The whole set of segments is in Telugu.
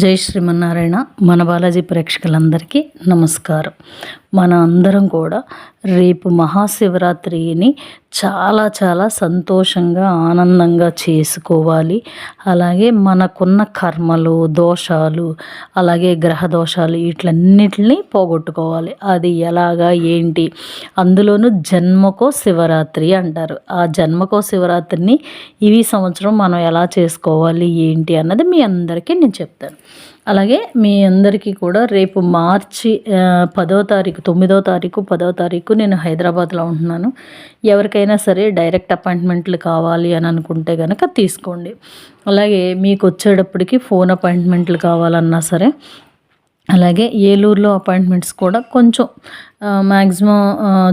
జై శ్రీమన్నారాయణ మన బాలాజీ ప్రేక్షకులందరికీ నమస్కారం. మన అందరం కూడా రేపు మహాశివరాత్రిని చాలా చాలా సంతోషంగా ఆనందంగా చేసుకోవాలి. అలాగే మనకున్న కర్మలు దోషాలు అలాగే గ్రహ దోషాలు వీటన్నిటిని పోగొట్టుకోవాలి. అది ఎలాగా ఏంటి? అందులోనూ జన్మకో శివరాత్రి అంటారు. ఆ జన్మకో శివరాత్రిని ఇవి సంవత్సరం మనం ఎలా చేసుకోవాలి ఏంటి అన్నది మీ అందరికీ నేను చెప్తాను. అలాగే మీ అందరికీ కూడా రేపు మార్చి పదో తారీఖు తొమ్మిదో తారీఖు పదో తారీఖు నేను హైదరాబాద్లో ఉంటున్నాను. ఎవరికైనా సరే డైరెక్ట్ అపాయింట్మెంట్లు కావాలి అని అనుకుంటే కనుక తీసుకోండి. అలాగే మీకు వచ్చేటప్పటికి ఫోన్ అపాయింట్మెంట్లు కావాలన్నా సరే అలాగే ఏలూరులో అపాయింట్మెంట్స్ కూడా కొంచెం మ్యాక్సిమం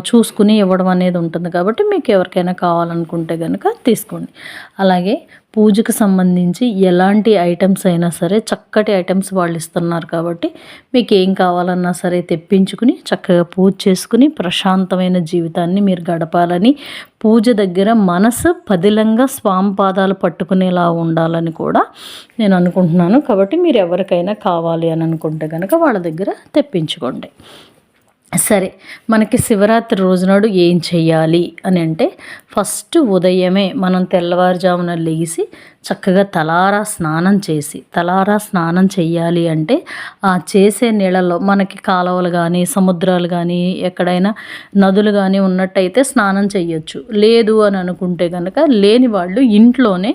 చూసుకుని ఇవ్వడం అనేది ఉంటుంది కాబట్టి మీకు ఎవరికైనా కావాలనుకుంటే కనుక తీసుకోండి. అలాగే పూజకు సంబంధించి ఎలాంటి ఐటమ్స్ అయినా సరే చక్కటి ఐటమ్స్ వాళ్ళు ఇస్తున్నారు కాబట్టి మీకు ఏం కావాలన్నా సరే తెప్పించుకుని చక్కగా పూజ చేసుకుని ప్రశాంతమైన జీవితాన్ని మీరు గడపాలని పూజ దగ్గర మనసు పదిలంగా స్వామి పాదాలు పట్టుకునేలా ఉండాలని కూడా నేను అనుకుంటున్నాను. కాబట్టి మీరు ఎవరికైనా కావాలి అని అనుకుంటే కనుక వాళ్ళ దగ్గర తెప్పించుకోండి. సరే మనకి శివరాత్రి రోజునాడు ఏం చెయ్యాలి అని అంటే ఫస్ట్ ఉదయమే మనం తెల్లవారుజామున లేచి చక్కగా తలారా స్నానం చేసి తలారా స్నానం చేయాలి అంటే ఆ చేసే నీళ్ళల్లో మనకి కాలువలు కానీ సముద్రాలు కానీ ఎక్కడైనా నదులు కానీ ఉన్నట్టయితే స్నానం చేయొచ్చు లేదు అని అనుకుంటే కనుక లేని వాళ్ళు ఇంట్లోనే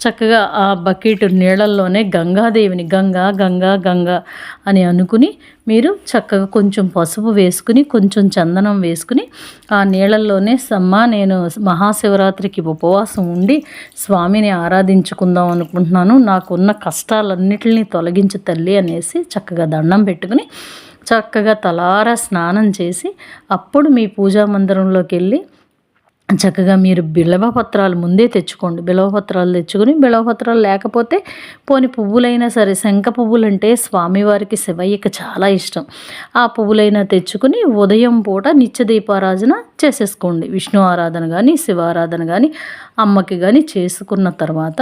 చక్కగా ఆ బకెట్ నీళ్ళల్లోనే గంగాదేవిని గంగా గంగా గంగా అని అనుకుని మీరు చక్కగా కొంచెం పసుపు వేసుకుని కొంచెం చందనం వేసుకుని ఆ నీళ్ళల్లోనే సమ్మ నేను మహాశివరాత్రికి ఉపవాసం ఉండి స్వామిని ఆరాధించుకుందాం అనుకుంటున్నాను. నాకున్న కష్టాలన్నిటిని తొలగించి తల్లి అనేసి చక్కగా దండం పెట్టుకుని చక్కగా తలారా స్నానం చేసి అప్పుడు మీ పూజా మందిరంలోకి వెళ్ళి చక్కగా మీరు బిలవపత్రాలు ముందే తెచ్చుకోండి. బిలవపత్రాలు తెచ్చుకొని బిలవపత్రాలు లేకపోతే పోని పువ్వులైనా సరే శంఖ పువ్వులు అంటే స్వామివారికి శివయ్యకి చాలా ఇష్టం. ఆ పువ్వులైనా తెచ్చుకుని ఉదయం పూట నిత్య దీపారాధన చేసేసుకోండి. విష్ణు ఆరాధన కానీ శివారాధన కానీ అమ్మకి కానీ చేసుకున్న తర్వాత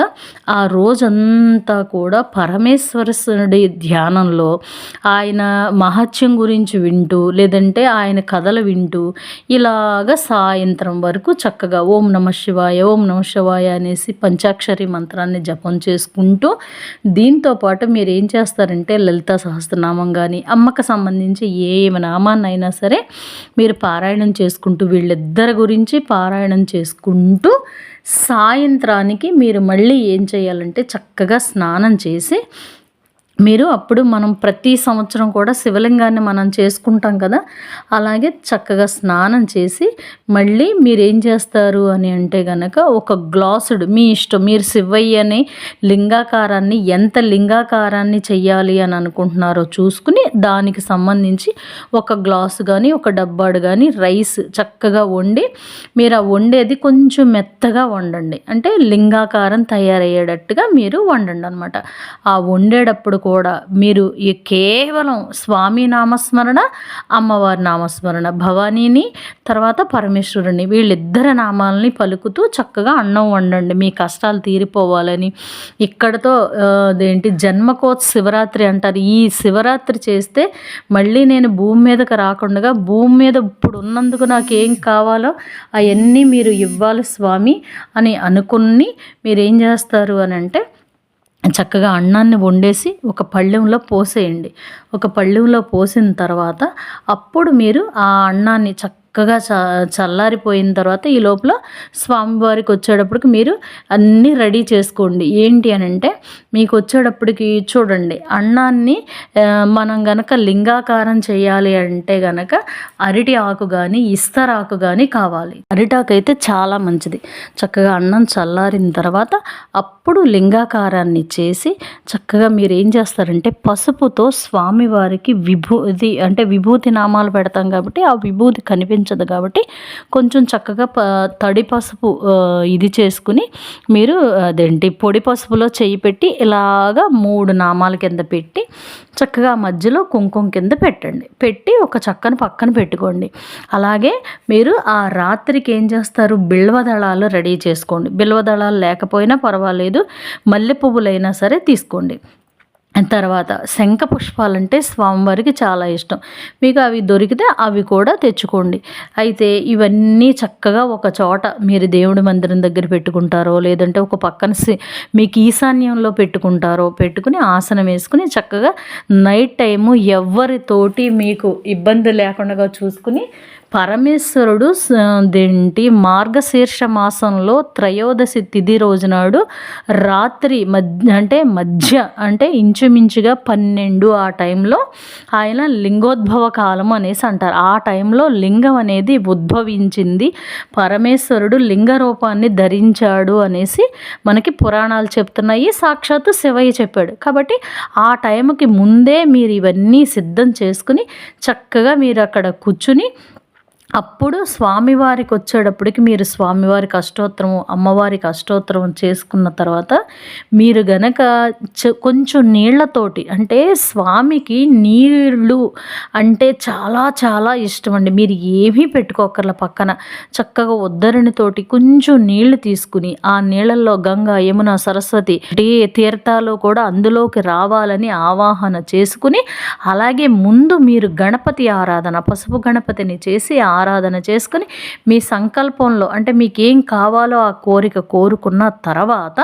ఆ రోజంతా కూడా పరమేశ్వరుడి ధ్యానంలో ఆయన మహత్యం గురించి వింటూ లేదంటే ఆయన కథలు వింటూ ఇలాగ సాయంత్రం వరకు చక్కగా ఓం నమ శివాయ ఓం నమ శివాయ అనేసి పంచాక్షరి మంత్రాన్ని జపం చేసుకుంటూ దీంతో పాటు మీరు ఏం చేస్తారంటే లలిత సహస్రనామం కానీ అమ్మకు సంబంధించి ఏ నామాన్నైనా సరే మీరు పారాయణం చేసుకుంటూ వీళ్ళిద్దరి గురించి పారాయణం చేసుకుంటూ సాయంత్రానికి మీరు మళ్ళీ ఏం చేయాలంటే చక్కగా స్నానం చేసి మీరు అప్పుడు మనం ప్రతి సంవత్సరం కూడా శివలింగాన్ని మనం చేసుకుంటాం కదా అలాగే చక్కగా స్నానం చేసి మళ్ళీ మీరు ఏం చేస్తారు అని అంటే కనుక ఒక గ్లాసుడు మీ ఇష్టం మీరు శివయ్యని లింగాకారాన్ని ఎంత లింగాకారాన్ని చెయ్యాలి అని అనుకుంటున్నారో చూసుకుని దానికి సంబంధించి ఒక గ్లాసు కానీ ఒక డబ్బాడు కానీ రైస్ చక్కగా వండి మీరు ఆ వండేది కొంచెం మెత్తగా వండండి. అంటే లింగాకారం తయారయ్యేటట్టుగా మీరు వండండి అనమాట ఆ వండేటప్పుడు కూడా మీరు ఈ కేవలం స్వామి నామస్మరణ అమ్మవారి నామస్మరణ భవానీని తర్వాత పరమేశ్వరుని వీళ్ళిద్దరి నామాలని పలుకుతూ చక్కగా అన్నం వండండి. మీ కష్టాలు తీరిపోవాలని. ఇక్కడతో అదేంటి జన్మకోత్ శివరాత్రి అంటారు. ఈ శివరాత్రి చేస్తే మళ్ళీ నేను భూమి మీదకి రాకుండా భూమి మీద ఇప్పుడు ఉన్నందుకు నాకు ఏం కావాలో అవన్నీ మీరు ఇవ్వాలి స్వామి అని అనుకుని మీరు ఏం చేస్తారు అని అంటే చక్కగా అన్నాన్ని వండేసి ఒక పళ్ళెంలో పోసేయండి. ఒక పళ్ళెంలో పోసిన తర్వాత అప్పుడు మీరు ఆ అన్నాన్ని చక్క చక్కగా చ చల్లారిపోయిన తర్వాత ఈ లోపల స్వామివారికి వచ్చేటప్పటికి మీరు అన్నీ రెడీ చేసుకోండి. ఏంటి అని అంటే మీకు వచ్చేటప్పటికి చూడండి అన్నాన్ని మనం గనక లింగాకారం చేయాలి అంటే గనక అరటి ఆకు కానీ ఇస్తరాకు కానీ కావాలి. అరిటాకు అయితే చాలా మంచిది. చక్కగా అన్నం చల్లారిన తర్వాత అప్పుడు లింగాకారాన్ని చేసి చక్కగా మీరు ఏం చేస్తారంటే పసుపుతో స్వామివారికి విభూతి అంటే విభూతి నామాలు పెడతాం కాబట్టి ఆ విభూతి కనిపించ కనిపించదు కాబట్టి కొంచెం చక్కగా ప తడి పసుపు ఇది చేసుకుని మీరు అదేంటి పొడి పసుపులో చేయి పెట్టి ఇలాగా మూడు నామాల కింద పెట్టి చక్కగా మధ్యలో కుంకుమ కింద పెట్టండి. పెట్టి ఒక చక్కని పక్కన పెట్టుకోండి. అలాగే మీరు ఆ రాత్రికి ఏం చేస్తారు? బిల్వదళాలు రెడీ చేసుకోండి. బిల్వదళాలు లేకపోయినా పర్వాలేదు. మల్లె పువ్వులైనా సరే తీసుకోండి. తర్వాత శంఖ పుష్పాలంటే స్వామివారికి చాలా ఇష్టం. మీకు అవి దొరికితే అవి కూడా తెచ్చుకోండి. అయితే ఇవన్నీ చక్కగా ఒక చోట మీరు దేవుడి మందిరం దగ్గర పెట్టుకుంటారో లేదంటే ఒక పక్కన మీకు ఈశాన్యంలో పెట్టుకుంటారో పెట్టుకుని ఆసనం వేసుకుని చక్కగా నైట్ టైము ఎవరితోటి మీకు ఇబ్బంది లేకుండా చూసుకుని పరమేశ్వరుడు దేంటి మార్గశీర్ష మాసంలో త్రయోదశి తిథి రోజునాడు రాత్రి మధ్య అంటే మధ్య అంటే ఇంచు ఇంచుమించుగా పన్నెండు ఆ టైంలో ఆయన లింగోద్భవ కాలం అనేసి అంటారు. ఆ టైంలో లింగం అనేది ఉద్భవించింది. పరమేశ్వరుడు లింగ రూపాన్ని ధరించాడు అనేసి మనకి పురాణాలు చెప్తున్నాయి. సాక్షాత్తు శివయ్య చెప్పాడు. కాబట్టి ఆ టైంకి ముందే మీరు ఇవన్నీ సిద్ధం చేసుకుని చక్కగా మీరు అక్కడ కూర్చుని అప్పుడు స్వామివారికి వచ్చేటప్పటికి మీరు స్వామివారికి అష్టోత్తరము అమ్మవారికి అష్టోత్తరం చేసుకున్న తర్వాత మీరు గనక కొంచెం నీళ్ళతోటి అంటే స్వామికి నీళ్ళు అంటే చాలా చాలా ఇష్టం అండి మీరు ఏమీ పెట్టుకోకర్ల పక్కన. చక్కగా ఉద్దరినితోటి కొంచెం నీళ్ళు తీసుకుని ఆ నీళ్ళల్లో గంగా యమున సరస్వతి తీర్థాలు కూడా అందులోకి రావాలని ఆవాహన చేసుకుని అలాగే ముందు మీరు గణపతి ఆరాధన పసుపు గణపతిని చేసి ఆరాధన చేసుకుని మీ సంకల్పంలో అంటే మీకు ఏం కావాలో ఆ కోరిక కోరుకున్న తర్వాత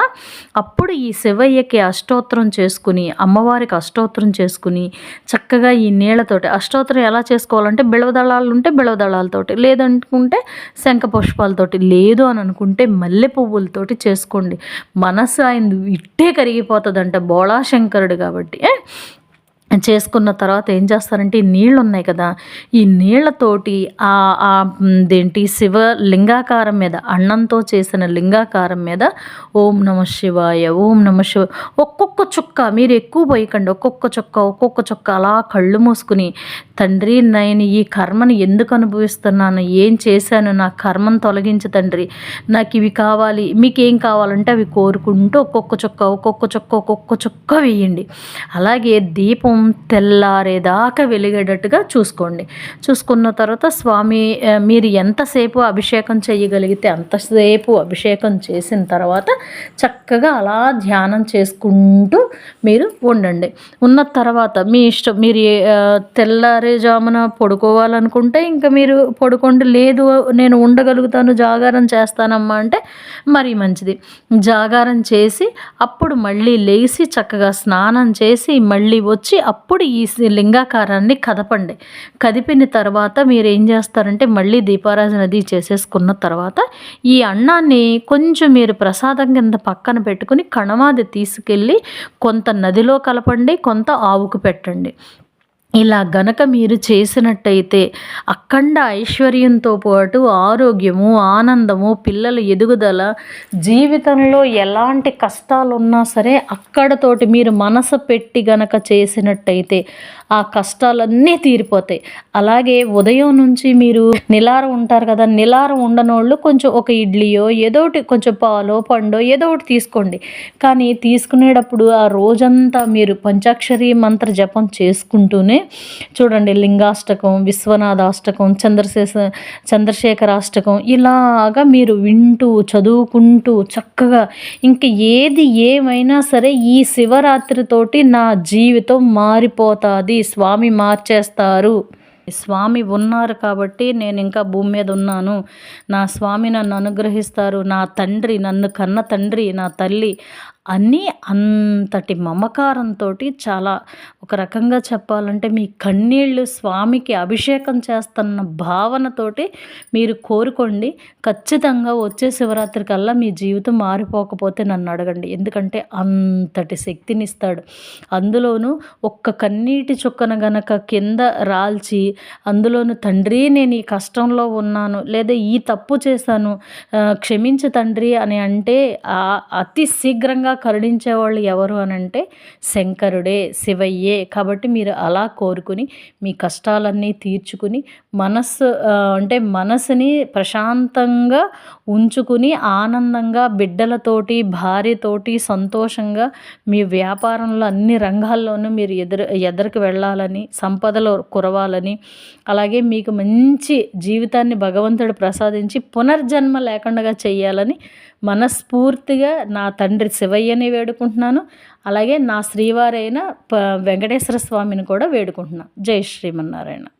అప్పుడు ఈ శివయ్యకి అష్టోత్తరం చేసుకుని అమ్మవారికి అష్టోత్తరం చేసుకుని చక్కగా ఈ నీళ్ళతోటి అష్టోత్తరం ఎలా చేసుకోవాలంటే బిళవదళాలు ఉంటే బిళవదళాలతోటి లేదనుకుంటే శంఖ పుష్పాలతోటి లేదు అని అనుకుంటే మల్లె పువ్వులతోటి చేసుకోండి. మనసు ఆయన ఇట్టే కరిగిపోతుందంట బోళాశంకరుడు కాబట్టి. చేసుకున్న తర్వాత ఏం చేస్తారంటే నీళ్ళు ఉన్నాయి కదా ఈ నీళ్ళతోటి ఆ దేంటి శివ లింగాకారం మీద అన్నంతో చేసిన లింగాకారం మీద ఓం నమ శివాయ ఓం నమ శివ ఒక్కొక్క చుక్క మీరు ఎక్కువ పోయకండి ఒక్కొక్క చుక్క ఒక్కొక్క చుక్క అలా కళ్ళు మూసుకుని తండ్రి నేను ఈ కర్మను ఎందుకు అనుభవిస్తున్నాను? ఏం చేశాను? నా కర్మను తొలగించు తండ్రి. నాకు ఇవి కావాలి. మీకు ఏం కావాలంటే అవి కోరుకుంటూ ఒక్కొక్క చుక్క ఒక్కొక్క చుక్క ఒక్కొక్క చుక్క వేయండి. అలాగే దీపం తెల్లారేదాకా వెలిగేటట్టుగా చూసుకోండి. చూసుకున్న తర్వాత స్వామి మీరు ఎంతసేపు అభిషేకం చేయగలిగితే అంతసేపు అభిషేకం చేసిన తర్వాత చక్కగా అలా ధ్యానం చేసుకుంటూ మీరు ఉండండి. ఉన్న తర్వాత మీ ఇష్టం మీరు తెల్లారేజామున పడుకోవాలనుకుంటే ఇంకా మీరు పడుకోండి లేదు నేను ఉండగలుగుతాను జాగారం చేస్తానమ్మా అంటే మరీ మంచిది. జాగారం చేసి అప్పుడు మళ్ళీ లేచి చక్కగా స్నానం చేసి మళ్ళీ వచ్చి అప్పుడు ఈ లింగాకారాన్ని కదపండి. కదిపిన తర్వాత మీరు ఏం చేస్తారంటే మళ్ళీ దీపారాజన అది చేసేసుకున్న తర్వాత ఈ అన్నాన్ని కొంచెం మీరు ప్రసాదం కింద పక్కన పెట్టుకుని కణమాది తీసుకెళ్ళి కొంత నదిలో కలపండి కొంత ఆవుకు పెట్టండి. ఇలా గనక మీరు చేసినట్టయితే అఖండ ఐశ్వర్యంతో పాటు ఆరోగ్యము ఆనందము పిల్లల ఎదుగుదల జీవితంలో ఎలాంటి కష్టాలు ఉన్నా సరే అక్కడతోటి మీరు మనసు పెట్టి గనక చేసినట్టయితే ఆ కష్టాలన్నీ తీరిపోతాయి. అలాగే ఉదయం నుంచి మీరు నిలారం ఉంటారు కదా నిలారం ఉండనోళ్ళు కొంచెం ఒక ఇడ్లీయో ఏదో ఒకటి కొంచెం పాలో పండో ఏదో ఒకటి తీసుకోండి. కానీ తీసుకునేటప్పుడు ఆ రోజంతా మీరు పంచాక్షరి మంత్ర జపం చేసుకుంటూనే చూడండి లింగాష్టకం విశ్వనాథాష్టకం చంద్రశేష చంద్రశేఖరాష్టకం ఇలాగా మీరు వింటూ చదువుకుంటూ చక్కగా ఇంక ఏది ఏమైనా సరే ఈ శివరాత్రితోటి నా జీవితం మారిపోతుంది స్వామి మార్చేస్తారు. స్వామి ఉన్నారు కాబట్టి నేను ఇంకా భూమి మీద ఉన్నాను. నా స్వామి నన్ను అనుగ్రహిస్తారు. నా తండ్రి నన్ను కన్న తండ్రి నా తల్లి అన్నీ అంతటి మమకారంతో చాలా ఒక రకంగా చెప్పాలంటే మీ కన్నీళ్ళు స్వామికి అభిషేకం చేస్తున్న భావనతోటి మీరు కోరుకోండి. ఖచ్చితంగా వచ్చే శివరాత్రి కల్లా మీ జీవితం మారిపోకపోతే నన్ను అడగండి. ఎందుకంటే అంతటి శక్తినిస్తాడు. అందులోనూ ఒక్క కన్నీటి చుక్కన గనక కింద రాల్చి అందులోను తండ్రి నేను ఈ కష్టంలో ఉన్నాను లేదా ఈ తప్పు చేశాను క్షమించు తండ్రి అని అంటే అతి శీఘ్రంగా కరుణించే వాళ్ళు ఎవరు అని అంటే శంకరుడే శివయ్యే. కాబట్టి మీరు అలా కోరుకుని మీ కష్టాలన్నీ తీర్చుకుని మనస్సు అంటే మనసుని ప్రశాంతంగా ఉంచుకుని ఆనందంగా బిడ్డలతోటి భార్యతోటి సంతోషంగా మీ వ్యాపారంలో అన్ని రంగాల్లోనూ మీరు ఎదురు ఎదరికి వెళ్ళాలని సంపదలు కురవాలని అలాగే మీకు మంచి జీవితాన్ని భగవంతుడు ప్రసాదించి పునర్జన్మ లేకుండా చేయాలని మనస్ఫూర్తిగా నా తండ్రి శివయ్యని వేడుకుంటున్నాను. అలాగే నా శ్రీవారైన ప వెంకటేశ్వర స్వామిని కూడా వేడుకుంటున్నాను. జై శ్రీమన్నారాయణ.